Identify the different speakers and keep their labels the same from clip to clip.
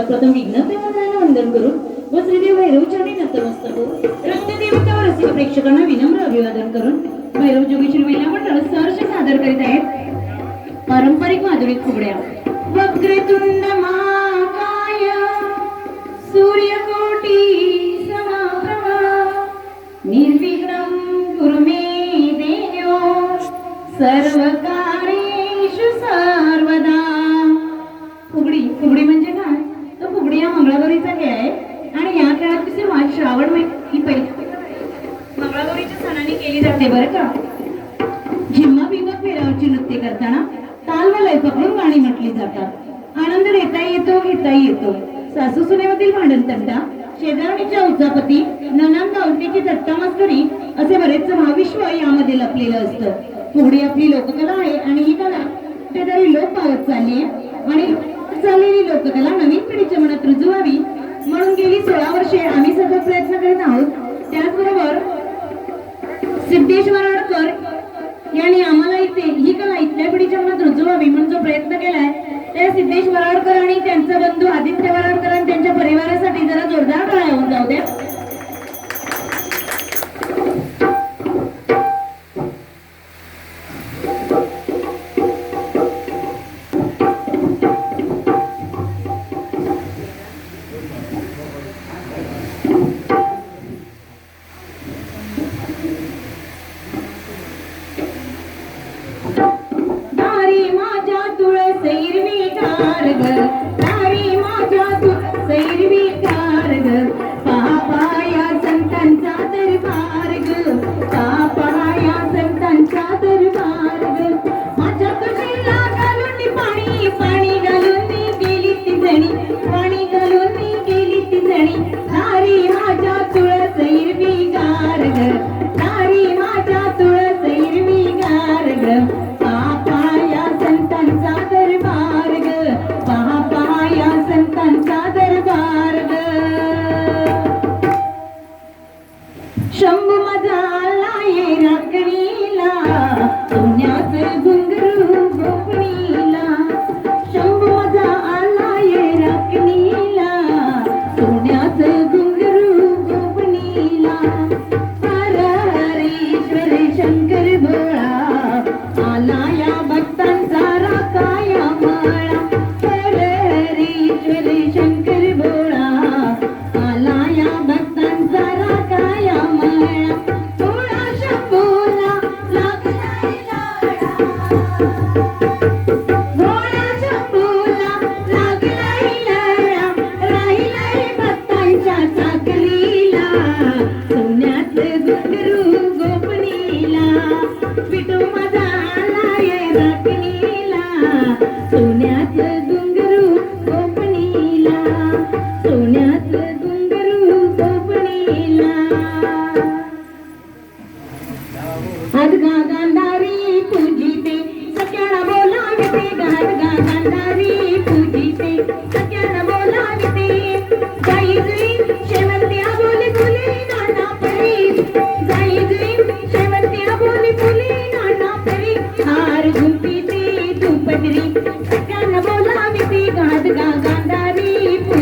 Speaker 1: सर्वात प्रथम विघ्न देवाला वंदन करून व श्रीदेव भैरव नतमस्तक होऊन रक्तदेवता रसिक प्रेक्षकांना विनम्र अभिवादन करून भैरव जोगेश्वर महिला मंडळ सहर्ष सादर करीत आहेत. पारंपरिक माधुरी फुगड्या. वक्रतुंड महाकाय सूर्यकोटी समप्रभा निर्विघ्नं कुरु मे देवो मंगळागौरीच्या सणाने केली जाते बरं का? झिम्मा बिंगा फेऱ्यावरची नृत्य करताना ताल व लय पकडून गाणी म्हटली जातात. आनंद देता येतो घेताही येतो. सासू सुनेमधील भांडण तंटा शेजारणीच्या उचापती ननंद दावतीची दत्ता मस्करी असे बरेच महाविश्व यामध्ये लपलेलं असतं. फुगडी आपली लोककला आहे आणि ही कला कुठेतरी लोक पावत चालली आहे. आणि चाललेली लोककला नवीन पिढीच्या मनात रुजवावी म्हणून गेली सोळा वर्षे आम्ही सतत प्रयत्न करीत आहोत. त्याचबरोबर सिद्धेश वराडकर यांनी आम्हाला इथे ही कला इथल्या पिढीच्या मनात रुजवावी म्हणून जो प्रयत्न केलाय त्या सिद्धेश वराडकर आणि त्यांचा बंधू Now. आलाय गांधारी पूजिते सख्याला बोलाविते हातगा गांधारी पूजिते सख्याला बोलाविते.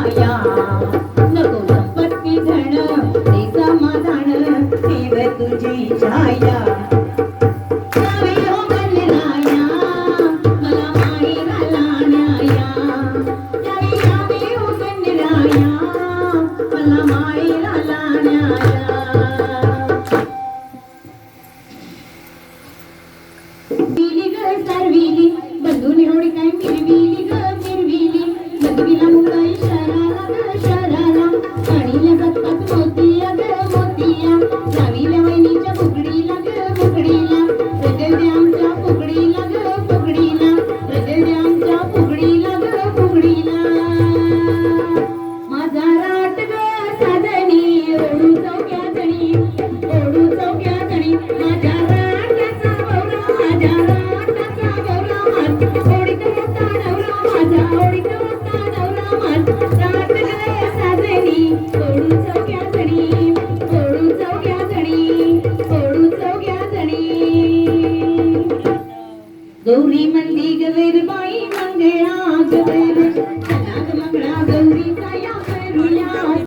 Speaker 1: माया. नको संपत्ती धन ते समाधान देव तुझी छाया. ಗೌರಿ ಮಂದಿಗವೇ